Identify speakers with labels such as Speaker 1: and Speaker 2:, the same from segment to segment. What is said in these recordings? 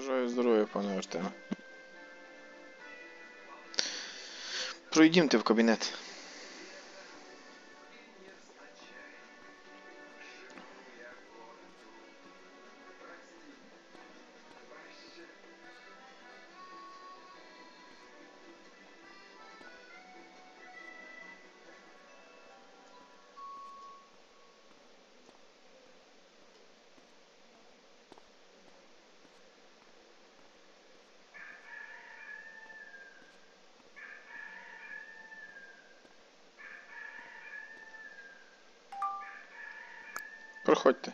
Speaker 1: Бажаю здоров'я, пане Артеме. Пройдімте в кабінет.
Speaker 2: Маленький.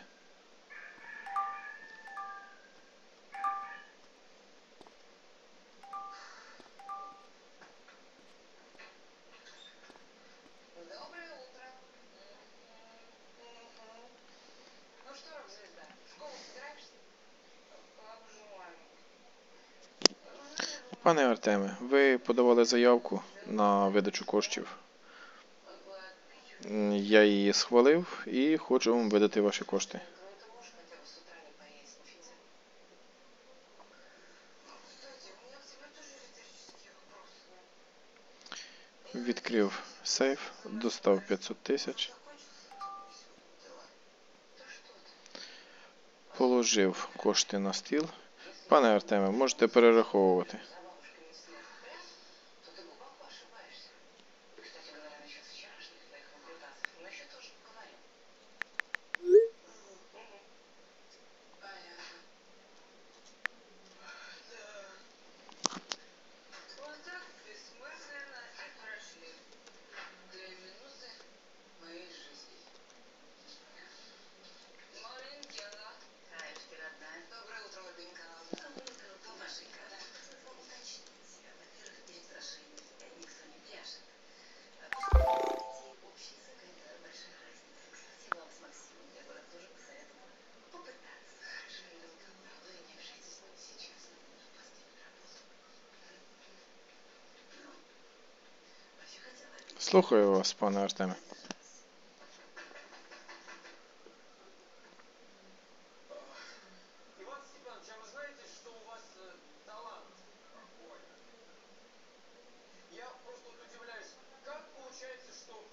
Speaker 1: Пане Артеме, ви подавали заявку на видачу коштів. М, Я її схвалив і хочу вам видати ваші кошти.
Speaker 2: Ну ты можешь хотя бы с утра не поесть, Федя? Ну, Кстати, у меня к тебе тоже риторический вопрос.
Speaker 1: Відкрив сейф, достав 500 тисяч,
Speaker 2: Закончился твой сегодня дела? Да что ты?
Speaker 1: положив кошти на стіл. Пане Артеме, можете перераховувати. Слухаю вас, пане Артеме.
Speaker 3: Что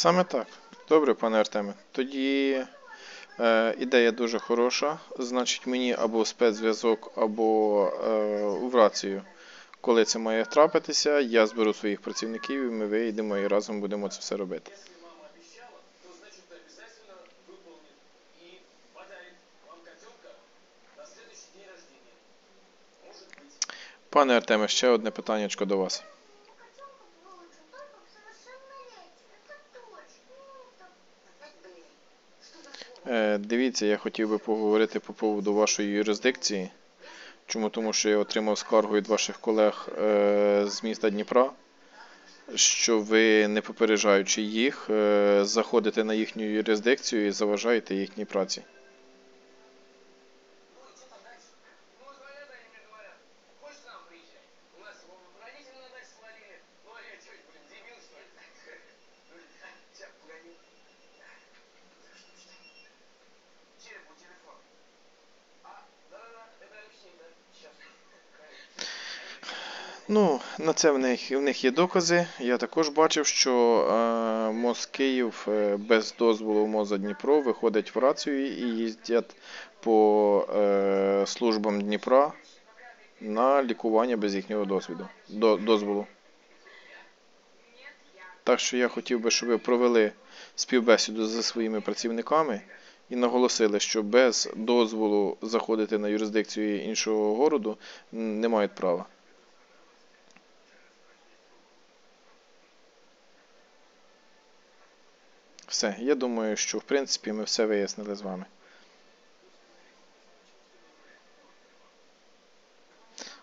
Speaker 1: Саме так. Добре, пане Артеме. Тоді е, ідея дуже хороша. Значить, мені або спецзв'язок, або е, в рацію. Коли це має трапитися, я зберу своїх працівників і ми вийдемо і разом будемо це все робити. Пане Артеме, ще одне питаннячко до вас. Дивіться, я хотів би поговорити по поводу вашої юрисдикції. Чому? Тому що я отримав скаргу від ваших колег е, з міста Дніпра, що ви, не попереджаючи їх, е, заходите на їхню юрисдикцію і заважаєте їхній праці.
Speaker 3: Ну, на
Speaker 1: це в них, в них є докази. Я також бачив, що е, МОЗ Київ е, без дозволу МОЗа Дніпро виходить в рацію і їздять по е, службам Дніпра на лікування без їхнього досвіду, до, дозволу. Так що я хотів би, щоб ви провели співбесіду зі своїми працівниками і наголосили, що без дозволу заходити на юрисдикцію іншого городу не мають права. Все, я думаю, що в принципі ми все вияснили з вами.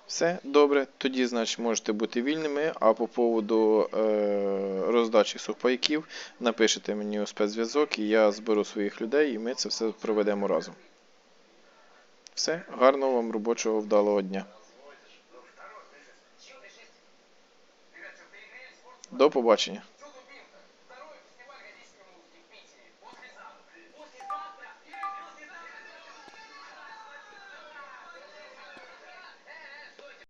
Speaker 1: Все, добре, тоді, значить, можете бути вільними. А по поводу е, роздачі сухпайків напишете мені у спецзв'язок, і я зберу своїх людей, і ми це все проведемо разом. Все, гарного вам робочого вдалого дня. До побачення.